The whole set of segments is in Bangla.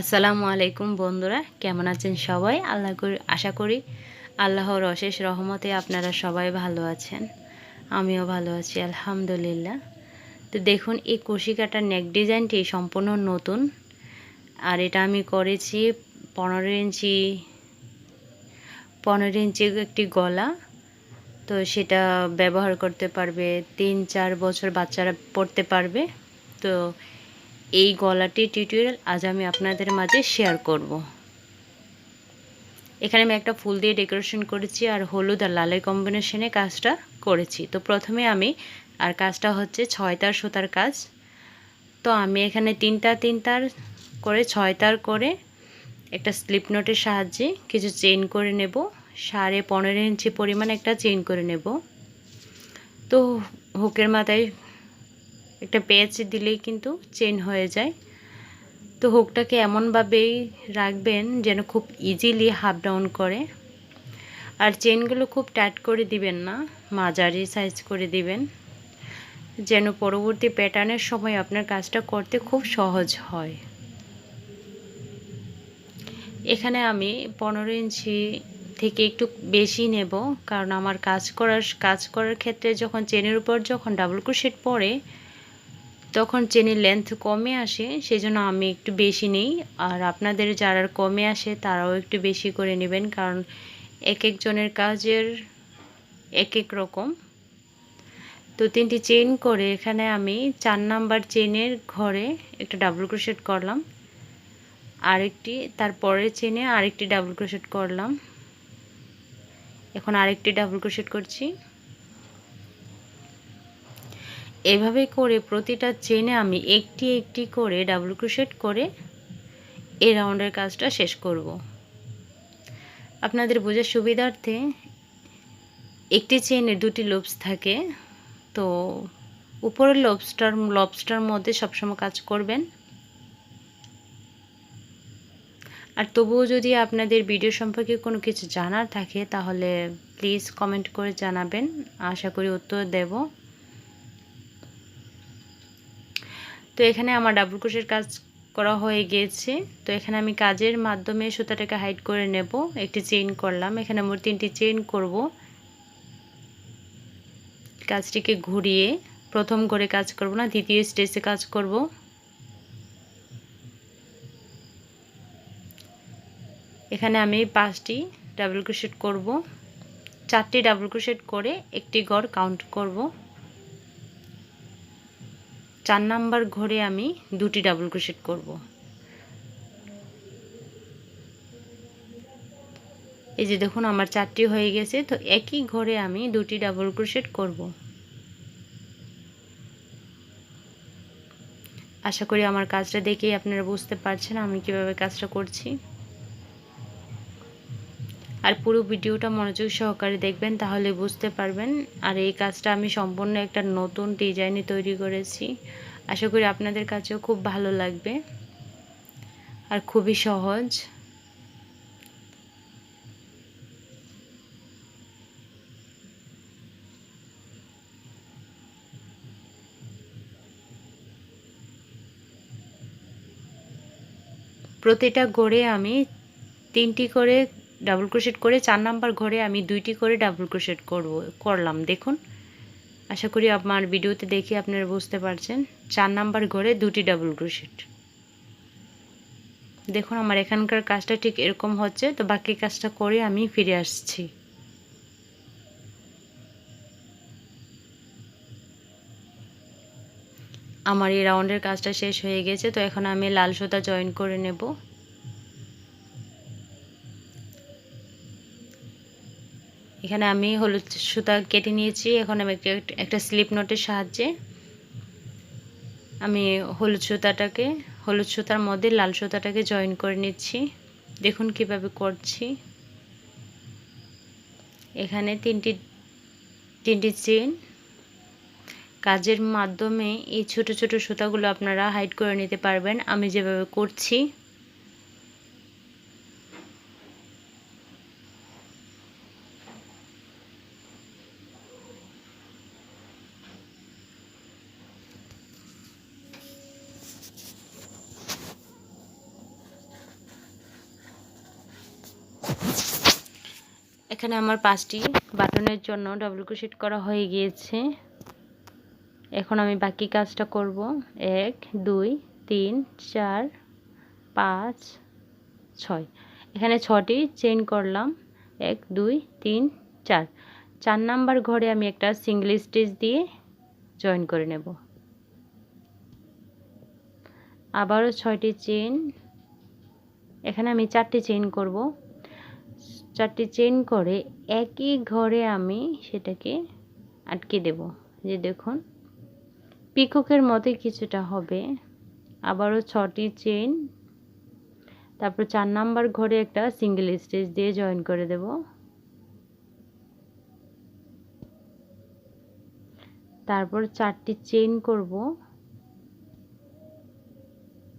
আসসালামু আলাইকুম বন্ধুরা, কেমন আছেন সবাই? আল্লাহ করি আশা করি আল্লাহর অশেষ রহমতে আপনারা সবাই ভালো আছেন। আমিও ভালো আছি, আলহামদুলিল্লাহ। তো দেখুন, এই কুশি কাটার নেক ডিজাইনটি সম্পূর্ণ নতুন। আর এটা আমি করেছি পনেরো ইঞ্চি পনেরো ইঞ্চি একটি গলা। তো সেটা ব্যবহার করতে পারবে, তিন চার বছর বাচ্চারা পড়তে পারবে। তো এই গলাটি টিউটোরিয়াল আজ আমি আপনাদের মাঝে শেয়ার করব। এখানে আমি একটা ফুল দিয়ে ডেকোরেশন করেছি আর হলুদ আর লালের কম্বিনেশনে কাজটা করেছি। তো প্রথমে আমি, আর কাজটা হচ্ছে ছয় তার সুতার কাজ। তো আমি এখানে তিনটা তিনটার করে ছয় তার করে একটা স্লিপ নোটের সাহায্যে কিছু চেইন করে নেব। সাড়ে পনেরো ইঞ্চি পরিমাণ একটা চেইন করে নেব। তো হুকের মাথায় একটা পেঁচ দিলেই কিন্তু চেন হয়ে যায়। তো হুকটাকে এমনভাবেই রাখবেন যেন খুব ইজিলি হাফ ডাউন করে। আর চেনগুলো খুব টাইট করে দিবেন না, মাঝারি সাইজ করে দিবেন। যেন পরবর্তী প্যাটার্নের সময় আপনার কাজটা করতে খুব সহজ হয়। এখানে আমি পনেরো ইঞ্চি থেকে একটু বেশি নেব, কারণ আমার কাজ করার কাজ করার ক্ষেত্রে যখন চেনের উপর যখন ডাবল ক্রোশেট পড়ে তখন চেনের লেন্থ কমে আসে সেই জন্য আমি একটু বেশি নেই। আর আপনাদের যারা কমে আসে, তারাও একটু বেশি করে নেবেন, কারণ এক একজনের কাজের এক এক রকম। তো তিনটি চেন করে এখানে আমি চার নাম্বার চেনের ঘরে একটা ডাবল ক্রোশেট করলাম। আরেকটি, তারপরের চেনে আরেকটি ডাবল ক্রোশেট করলাম। এখন আরেকটি ডাবল ক্রোশেট করছি। এভাবে করে প্রতিটা চেনে আমি একটি একটি করে ডাবল ক্রোশেট করে এই রাউন্ডের কাজটা শেষ করব। আপনাদের বোঝার সুবিধার্থে একটি চেনে দুটি লোবস থাকে, তো উপরের লবস্টার লবস্টার মধ্যে সবসময় কাজ করবেন। আর তবুও যদি আপনাদের ভিডিও সম্পর্কে কোনো কিছু জানার থাকে, তাহলে প্লিজ কমেন্ট করে জানাবেন। আশা করি উত্তর দেব। তো এখানে আমার ডাবল ক্রোশের কাজ করা হয়ে গিয়েছে। তো এখানে আমি কাজের মাধ্যমে সুতাটাকে হাইড করে নেব। একটি চেইন করলাম। এখানে মোট তিনটি চেইন করব। কাজটিকে ঘুরিয়ে প্রথম করে কাজ করব না, দ্বিতীয় স্টেজে কাজ করব। এখানে আমি পাঁচটি ডাবল ক্রোশেট করব। চারটি ডাবল ক্রোশেট করে একটি গড় কাউন্ট করব। চার নাম্বার ঘরে আমি দুটি ডাবল ক্রোশেট করব। এই যে দেখুন, আমার চারটি হয়ে গেছে, তো একই ঘরে আমি দুটি ডাবল ক্রোশেট করব। আশা করি আমার কাজটা দেখেই আপনারা বুঝতে পারছেন আমি কীভাবে কাজটা করছি। আর পুরো ভিডিওটা মনোযোগ সহকারে দেখবেন, তাহলে বুঝতে পারবেন। আর এই কাজটা আমি সম্পূর্ণ একটা নতুন ডিজাইনে তৈরি করেছি। আশা করি আপনাদের কাছেও খুব ভালো লাগবে। আর খুবই সহজ। প্রতিটা গড়ে আমি তিনটি করে ডাবল ক্রোশেট করে চার নাম্বার ঘরে আমি দুইটি করে ডাবল ক্রোশেট করব, করলাম। দেখুন, আশা করি আমার ভিডিওতে দেখে আপনারা বুঝতে পারছেন, চার নাম্বার ঘরে দুটি ডাবল ক্রোশেট দেখুন, আমার এখানকার কাজটা ঠিক এরকম হচ্ছে, তো বাকি কাজটা করে আমি ফিরে আসছি। আমার এই রাউন্ডের কাজটা শেষ হয়ে গেছে, তো এখন আমি লাল সুতা জয়েন করে নেব। এখানে আমি হলুদ সুতা কেটে নিয়েছি। এখন আমি একটা স্লিপ নোটের সাহায্যে আমি হলুদ সুতাটাকে, হলুদ সুতার মধ্যে লাল সুতাটাকে জয়েন করে নিচ্ছি। দেখুন কীভাবে করছি। এখানে তিনটি তিনটি চেন কাজের মাধ্যমে এই ছোট ছোট সুতাগুলো আপনারা হাইড করে নিতে পারবেন। আমি যেভাবে করছি এখানে আমার পাঁচটি বাটনের জন্য ডাবল ক্রোশেট করা হয়ে গিয়েছে। এখন আমি বাকি কাজটা করব। এক, দুই, তিন, চার, পাঁচ, ছয়। এখানে ছটি চেইন করলাম। এক, দুই, তিন, চার। চার নাম্বার ঘরে আমি একটা সিঙ্গেল স্টিচ দিয়ে জয়েন করে নেব। আবারও ছয়টি চেন এখানে আমি চারটি চেইন করব। চারটি চেইন করে একই ঘরে আমি সেটাকে আটকে দেব। যে দেখুন, পিককের মতো কিছুটা হবে। আবারও ছটি চেইন তারপর চার নাম্বার ঘরে একটা সিঙ্গেল স্টেজ দিয়ে জয়েন করে দেব। তারপর চারটি চেইন করব।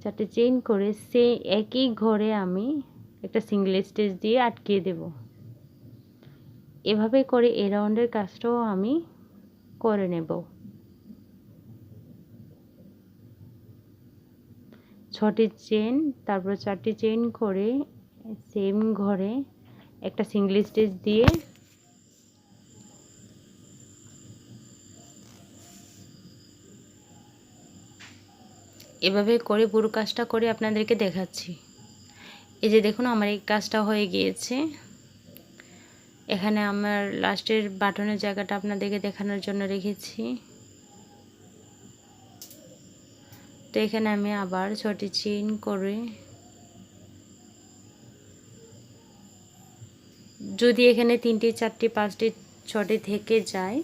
চারটি চেইন করে সে একই ঘরে আমি একটা সিঙ্গেল স্টেজ দিয়ে আটকিয়ে দেব। এভাবে করে এ রাউন্ডের কাজটাও আমি করে নেব। ছটি চেন তারপর চারটি চেন করে সেম ঘরে একটা সিঙ্গেল স্টেজ দিয়ে এভাবে করে পুরো কাজটা করে আপনাদেরকে দেখাচ্ছি। এই যে দেখুন, আমার এই কাজটা হয়ে গিয়েছে। এখানে আমার লাস্টের বাটনের জায়গাটা আপনাদেরকে দেখানোর জন্য রেখেছি। তো এখানে আমি আবার ছটি চেইন করে যদি এখানে তিনটি, চারটি, পাঁচটি, ছটি থেকে যায়,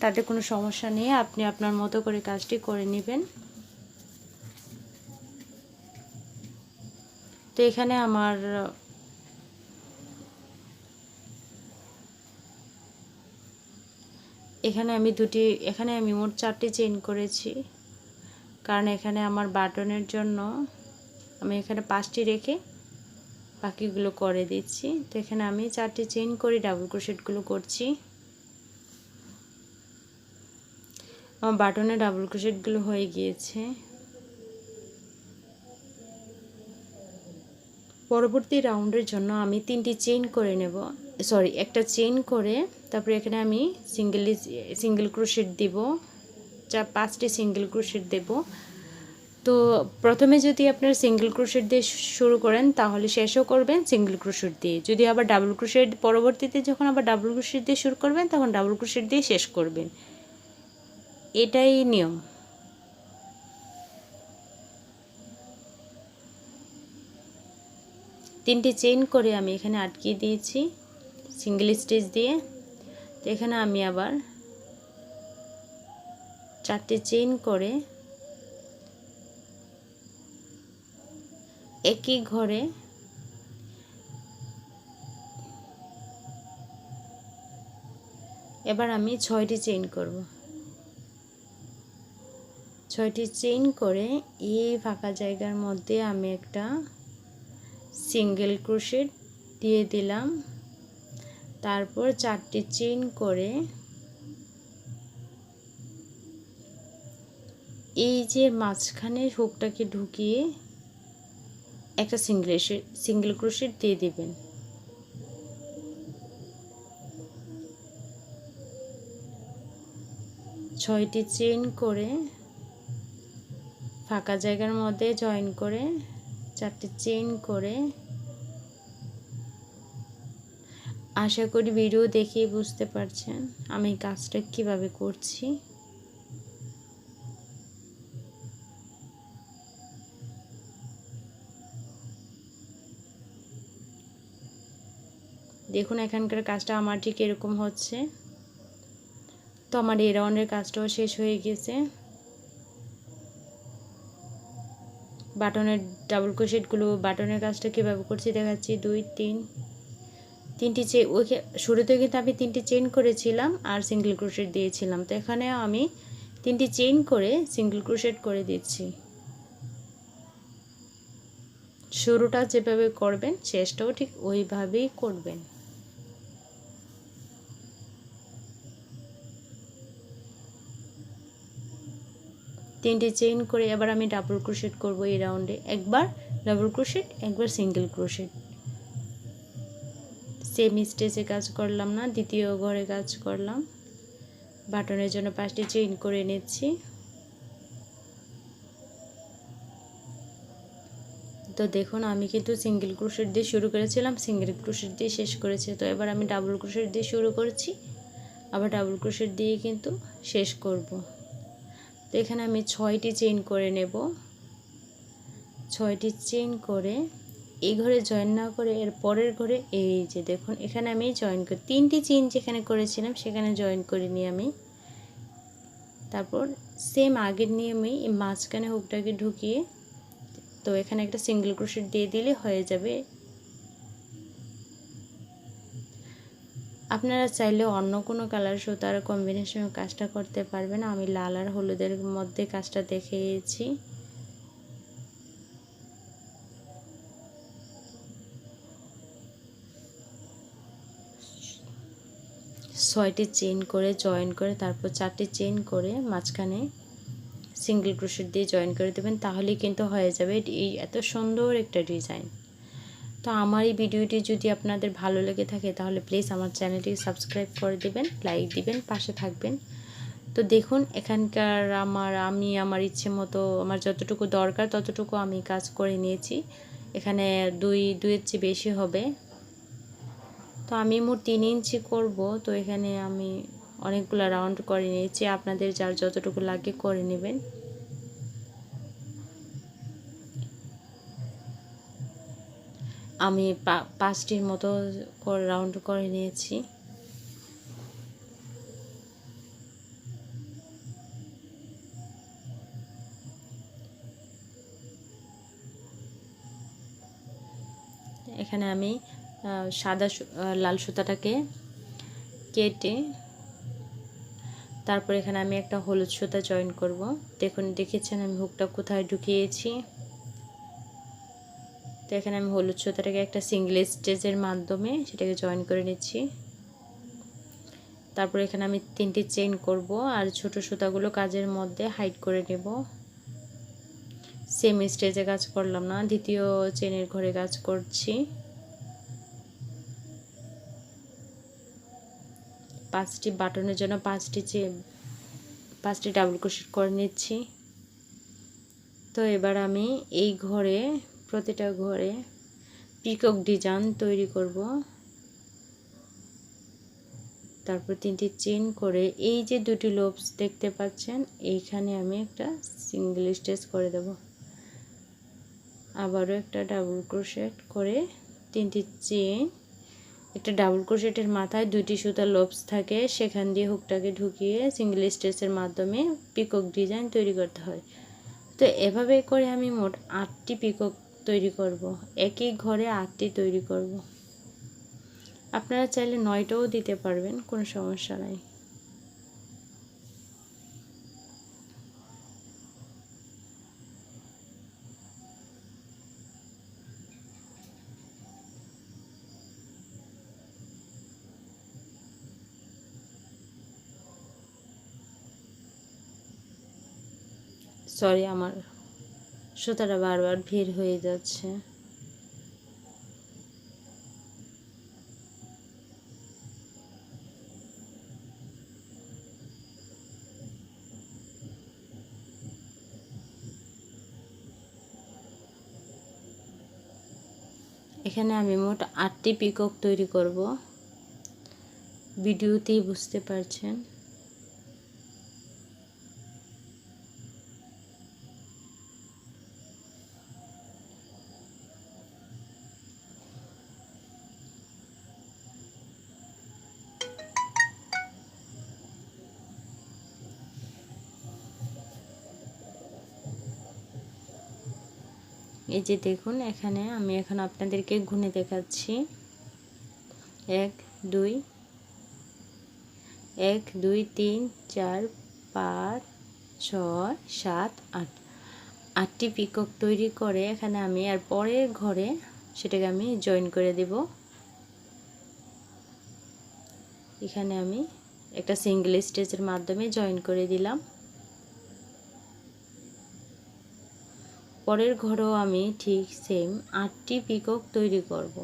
তাতে কোনো সমস্যা নেই। আপনি আপনার মতো করে কাজটি করে নেবেন। তো এখানে আমার, এখানে আমি দুটি, এখানে আমি মোট চারটি চেইন করেছি। কারণ এখানে আমার বাটনের জন্য আমি এখানে পাঁচটি রেখে বাকিগুলো করে দিচ্ছি। তো এখানে আমি চারটি চেইন করে, ডাবল ক্রোশেটগুলো করছি। আমার বাটনে ডাবল ক্রোশেটগুলো হয়ে গিয়েছে। পরবর্তী রাউন্ডের জন্য আমি তিনটি চেইন করে নেব। সরি, একটা চেইন করে তারপরে এখানে আমি সিঙ্গেল সিঙ্গেল ক্রোশেট দিব। চার, পাঁচটি সিঙ্গেল ক্রোশেট দেব। তো প্রথমে যদি আপনার সিঙ্গেল ক্রোশেট দিয়ে শুরু করেন, তাহলে শেষও করবেন সিঙ্গেল ক্রোশেট দিয়ে। যদি আবার ডাবল ক্রোশেট পরবর্তীতে যখন আবার ডাবল ক্রোশেট দিয়ে শুরু করবেন, তখন ডাবল ক্রোশেট দিয়ে শেষ করবেন। এটাই নিয়ম। তিনটি চেইন করে আমি এখানে আটকিয়ে দিয়েছি সিঙ্গেল স্টিচ দিয়ে। তো এখানে আমি আবার চারটে চেইন করে একই ঘরে এবার আমি ছয়টি চেইন করব। ছয়টি চেইন করে এই ফাঁকা জায়গার মধ্যে আমি একটা সিঙ্গেল ক্রোশেট দিয়ে দিলাম। তারপর চারটি চেইন করে এই যে মাঝখানে হুকটাকে ঢুকিয়ে একটা সিঙ্গেল সিঙ্গেল ক্রোশেট দিয়ে দেবেন। ছয়টি চেইন করে ফাঁকা জায়গার মধ্যে জয়েন করে চারটে চেইন করে আশা করি ভিডিও দেখেই বুঝতে পারছেন আমি কাজটা কীভাবে করছি। দেখুন, এখানকার কাজটা আমার ঠিক এরকম হচ্ছে। তো আমার এই রাউন্ডের কাজটাও শেষ হয়ে গেছে। বাটনের ডাবল ক্রোশেটগুলো বাটনের কাজটা কীভাবে করছি দেখাচ্ছি। দুই, তিন, তিনটি চে ওই শুরুতে কিন্তু আমি তিনটি চেন করেছিলাম আর সিঙ্গেল ক্রোশেট দিয়েছিলাম। তো এখানে আমি তিনটি চেইন করে সিঙ্গেল ক্রোশেট করে দিচ্ছি। শুরুটা যেভাবে করবেন শেষটাও ঠিক ওইভাবেই করবেন। তিনটে চেইন করে এবার আমি ডাবল ক্রোশেট করব এই রাউন্ডে একবার ডাবল ক্রোশেট একবার সিঙ্গেল ক্রোশেট সেম স্টেজে কাজ করলাম না, দ্বিতীয় ঘরে কাজ করলাম। বাটনের জন্য পাঁচটি চেইন করে নিচ্ছি। তো দেখুন, আমি কিন্তু সিঙ্গেল ক্রোশেট দিয়ে শুরু করেছিলাম সিঙ্গেল ক্রোশেট দিয়ে শেষ করেছি। তো এবার আমি ডাবল ক্রোশেট দিয়ে শুরু করছি, আবার ডাবল ক্রোশেট দিয়ে কিন্তু শেষ করব। তো এখানে আমি ছয়টি চেইন করে নেব। ছয়টি চেইন করে এই ঘরে জয়েন না করে এর পরের ঘরে এই যে দেখুন, এখানে আমি জয়েন করি তিনটি চেইন যেখানে করেছিলাম সেখানে জয়েন করে নিই আমি। তারপর সেম আগের নিয়মেই এই মাঝখানে হুকটাকে ঢুকিয়ে তো এখানে একটা সিঙ্গেল ক্রোশেট দিয়ে দিলে হয়ে যাবে আপনারা চাইলে অন্য কোনো কালার সুতার কম্বিনেশনে কাজটা করতে পারবেন। আমি লাল আর হলুদের মধ্যে কাজটা দেখিয়েছি। ছয়টি চেন করে জয়েন করে, তারপর চারটি চেন করে মাঝখানে সিঙ্গেল ক্রোশেট দিয়ে জয়েন করে দেবেন, তাহলেই কিন্তু হয়ে যাবে। এই এত সুন্দর একটা ডিজাইন তো আমার এই ভিডিওটি যদি আপনাদের ভালো লেগে থাকে, তাহলে প্লিজ আমার চ্যানেলটি সাবস্ক্রাইব করে দেবেন লাইক দিবেন, পাশে থাকবেন। তো দেখুন, এখানকার আমার, আমি আমার ইচ্ছে মতো, আমার যতটুকু দরকার ততটুকু আমি কাজ করে নিয়েছি। এখানে দুই, দুইয়ের চেয়ে বেশি হবে। তো আমি মোট তিন ইঞ্চি করব, তো এখানে আমি অনেকগুলো রাউন্ড করে নিয়েছি। আপনাদের যার যতটুকু লাগে করে নেবেন। আমি পাঁচটির মতো রাউন্ড করে নিয়েছি। এখানে আমি সাদা লাল সুতাটাকে কেটে তারপর এখানে আমি একটা হলুদ সুতা জয়েন করব। দেখুন, দেখেছেন আমি হুকটা কোথায় ঢুকিয়েছি? তো এখানে আমি হলুদ সুতাটাকে একটা সিঙ্গেল স্টেজের মাধ্যমে সেটাকে জয়েন করে নিচ্ছি। তারপর এখানে আমি তিনটি চেইন করব আর ছোট সুতাগুলো কাজের মধ্যে হাইড করে নেব। সেম স্টেজে কাজ করলাম না, দ্বিতীয় চেনের ঘরে কাজ করছি। পাঁচটি বাটনের জন্য পাঁচটি চে পাঁচটি ডাবল ক্রোশেট করে নিচ্ছি। তো এবার আমি এই ঘরে প্রতিটা ঘরে পিকক ডিজাইন তৈরি করব। তারপর তিনটি চেন করে এই যে দুটি লোবস দেখতে পাচ্ছেন, এইখানে আমি একটা সিঙ্গেল স্টেচ করে দেব। আবারও একটা ডাবল ক্রোশেট করে তিনটি চেন একটা ডাবল ক্রোশেটের মাথায় দুটি সুতার লোবস থাকে, সেখান দিয়ে হুকটাকে ঢুকিয়ে সিঙ্গেল স্টেচের মাধ্যমে পিকক ডিজাইন তৈরি করতে হয়। তো এভাবে করে আমি মোট আটটি পিকক তৈরি করব। একই ঘরে আটটি তৈরি করব। আপনারা চাইলে নয়টাও দিতে পারবেন, কোনো সমস্যা নাই। সরি আমার সুতাটা বারবার ভিড় হয়ে যাচ্ছে। এখানে আমি মোট আটটি পিকক তৈরি করব। ভিডিওতেই বুঝতে পারছেন। এই যে দেখুন, এখানে আমি এখন আপনাদেরকে গুনে দেখাচ্ছি। এক, দুই এক, দুই, তিন, চার, পাঁচ, ছয়, সাত, আট। আটটি পিকক তৈরি করে এখানে আমি আর পরের ঘরে সেটাকে আমি জয়েন করে দেব। এখানে আমি একটা সিঙ্গেল স্টেজের মাধ্যমে জয়েন করে দিলাম। পরের ঘরেও আমি ঠিক সেম আটটি পিকক তৈরি করব।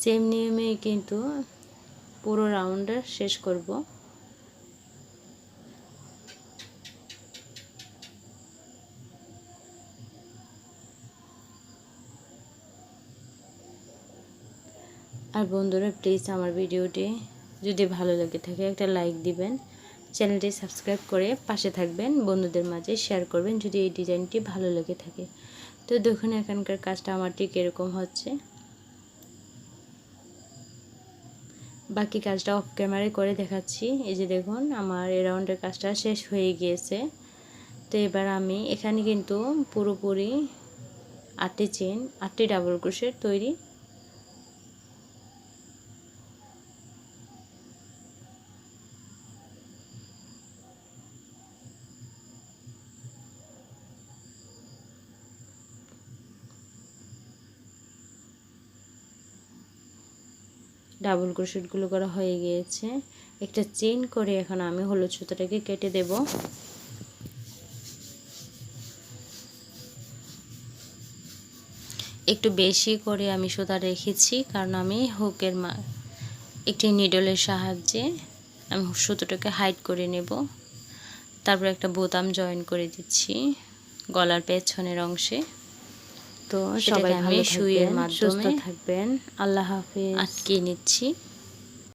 সেম নিয়মেই কিন্তু পুরো রাউন্ডটা শেষ করব। আর বন্ধুরা প্লিজ আমার ভিডিওটি যদি ভালো লেগে থাকে, একটা লাইক দিবেন। চ্যানেলটি সাবস্ক্রাইব করে পাশে থাকবেন, বন্ধুদের মাঝে শেয়ার করবেন যদি এই ডিজাইনটি ভালো লেগে থাকে। তো দেখুন এখানকার কাজটা আমার ঠিক এরকম হচ্ছে। বাকি কাজটা অফ ক্যামেরায় করে দেখাচ্ছি। এই যে দেখুন, আমার এই রাউন্ডের কাজটা শেষ হয়ে গিয়েছে। তো এবার আমি এখানে কিন্তু পুরোপুরি আটটি চেন আটটি ডাবল ক্রোশের তৈরি ডাবল ক্রোশেটগুলো করা হয়ে গিয়েছে। একটা চেন করে এখন আমি হলুদ সুতোটাকে কেটে দেব। একটু বেশি করে আমি সুতা রেখেছি, কারণ আমি হুকের মা একটি নিডলের সাহায্যে আমি সুতোটাকে হাইড করে নেব। তারপর একটা বোতাম জয়েন করে দিচ্ছি গলার পেছনের অংশে। তো সবাই ভালো থাকবেন সুস্থ থাকবেন। আল্লাহ হাফিজ। আটকে নিচ্ছি।